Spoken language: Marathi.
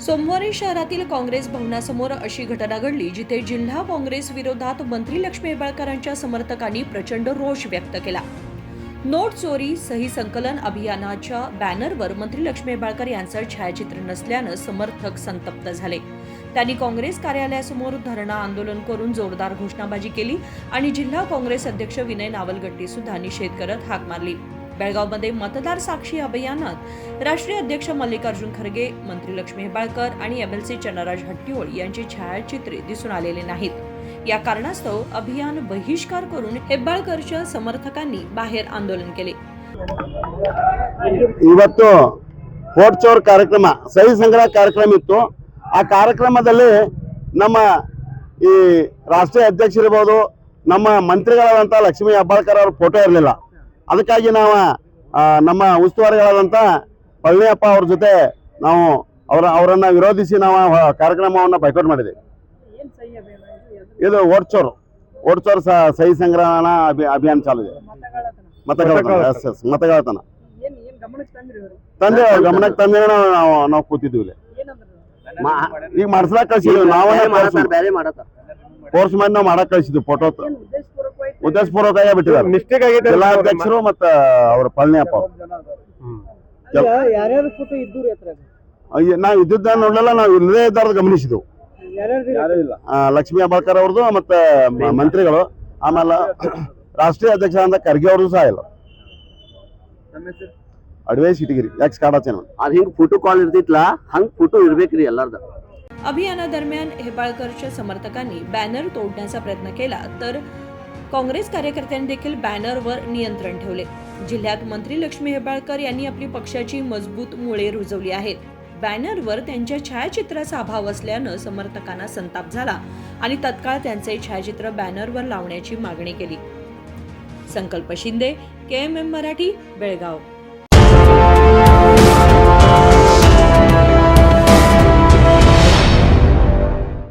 सोमवारी शहरातील काँग्रेस भवनासमोर अशी घटना घडली जिथे जिल्हा काँग्रेस विरोधात मंत्री लक्ष्मी हेबाळकरांच्या समर्थकांनी प्रचंड रोष व्यक्त केला. नोट चोरी सही संकलन अभियानाच्या बॅनरवर मंत्री लक्ष्मी हेबाळकर यांचं छायाचित्र नसल्यानं समर्थक संतप्त झाले. त्यांनी काँग्रेस कार्यालयासमोर धरणा आंदोलन करून जोरदार घोषणाबाजी केली आणि जिल्हा काँग्रेस अध्यक्ष विनय नावलगट्टी सुद्धा निषेध करत हाक मारली. बेळगावमध्ये मतदार साक्षी अभियानात राष्ट्रीय अध्यक्ष मल्लिकार्जुन खरगे मंत्री लक्ष्मी हेबाळकर आणि एमएलसी चंद्रराज हट्टीहोळ यांची छायाचित्रे दिसून आलेले नाहीत या कारणास्तव अभियान बहिष्कार करून हेब्बाळकरच्या समर्थकांनी बाहेर आंदोलन केले ಇವತ್ತು ವೋಟ್ ಚೋರ್ ಕಾರ್ಯಕ್ರಮ ಸಹಿ ಸಂಗ್ರಹ ಕಾರ್ಯಕ್ರಮ ಇತ್ತು ಆ ಕಾರ್ಯಕ್ರಮದಲ್ಲಿ ನಮ್ಮ ಈ ರಾಷ್ಟ್ರೀಯ ಅಧ್ಯಕ್ಷರಿರ್ಬೋದು ನಮ್ಮ ಮಂತ್ರಿಗಳಾದಂಥ ಲಕ್ಷ್ಮೀ ಹೆಬ್ಬಾಳ್ಕರ್ ಅವ್ರ ಫೋಟೋ ಇರಲಿಲ್ಲ ಅದಕ್ಕಾಗಿ ನಾವು ನಮ್ಮ ಉಸ್ತುವಾರಿಗಳಾದಂಥ ಪಳನಿಯಪ್ಪ ಅವ್ರ ಜೊತೆ ನಾವು ಅವರ ಅವರನ್ನ ವಿರೋಧಿಸಿ ನಾವು ಕಾರ್ಯಕ್ರಮವನ್ನು ಬೈಕೌಟ್ ಮಾಡಿದ್ವಿ. ಏನ್ ಸಹಿ ಅಭಿಯಾನ ಇದು? ಓಡ್ಚೋರು ಓಡ್ಚೋರು ಸಹ ಸಂಗ್ರಹಣ ಅಭಿ ಅಭಿಯಾನ ಚಾಲು ಇದೆ ಮತಗಳತನ ಮತಗಳತನ. ಎಸ್ ಎಸ್ ಮತಗಳತನ ತಂದೆ ಅವ್ರ ಗಮನಕ್ಕೆ ತಂದೆ ನಾವು ನಾವು- ನಾವು ಕೂತಿದ್ವಿ ಇಲ್ಲಿ. ಈಗ ಮಾಡ್ಸ್ಲಾಕ್ ಕಳ್ಸಿದ್ವಿ ನಾವೇ ಕೋರ್ಸ್ ಮಾಡಿ ನಾವು ಮಾಡಕ್ ಕಳ್ಸಿದ್ವಿ ಫೋಟೋ ಉದ್ದೇಶಪೂರ್ವಕ ಬಿಟ್ಟಿದ್ದಾರೆ ಮಿಸ್ಟೇಕ್ ಆಗಿದೆ ಜಿಲ್ಲಾಧ್ಯಕ್ಷರು ಮತ್ತ ಅವ್ರ ಪಳನಿಯಪ್ಪ ಅವ್ರು. ಅಲ್ಲ, ಯಾರ್ಯಾರ ಫೋಟೋ ಇದ್ದೂರಿ ಹತ್ರ ಅಯ್ಯ, ನಾವ್ ಇದ್ದಿದ್ದ ನೋಡಲ್ಲ ನಾವು ಇಲ್ಲದೇ ಇದ್ದಾರ ಗಮನಿಸಿದ್ವು ಯಾರ್ಯಾರು ಆ, ಲಕ್ಷ್ಮೀ ಹೆಬ್ಬಾಳ್ಕರ್ ಅವ್ರದ್ದು ಮತ್ತೆ ಮ- ಮಂತ್ರಿಗಳು ಆಮೇಲೆ ರಾಷ್ಟ್ರೀಯ ಅಧ್ಯಕ್ಷ ಅಂತ ಖರ್ಗೆ ಅವ್ರದ್ದು ಸಹ ಇಲ್ಲ ಅಡ್ವೈಸ್ ಇಟಗಿರಿ ಎಕ್ಸ್ ಕಾಡಾ ಚಾನಲ್ ಅದ್ ಹಿಂಗ್ ಫೋಟೋ ಕಾಲ್ ಇರ್ತಿತ್ಲ ಹಂಗ್ ಫೋಟೋ ಇರ್ಬೇಕ್ರಿ ಎಲ್ಲಾರ್ದ अभियानादरम्यान हेबाळकरच्या समर्थकांनी बॅनर तोडण्याचा प्रयत्न केला तर काँग्रेस कार्यकर्त्यांनी देखील बॅनरवर नियंत्रण ठेवले. जिल्ह्यात मंत्री लक्ष्मी हेबाळकर यांनी आपली पक्षाची मजबूत मुळे रुजवली आहेत. बॅनरवर त्यांच्या छायाचित्राचा अभाव असल्यानं समर्थकांना संताप झाला आणि तत्काळ त्यांचे छायाचित्र बॅनरवर लावण्याची मागणी केली. Sankalp Shinde K M M Marathi Belgaum.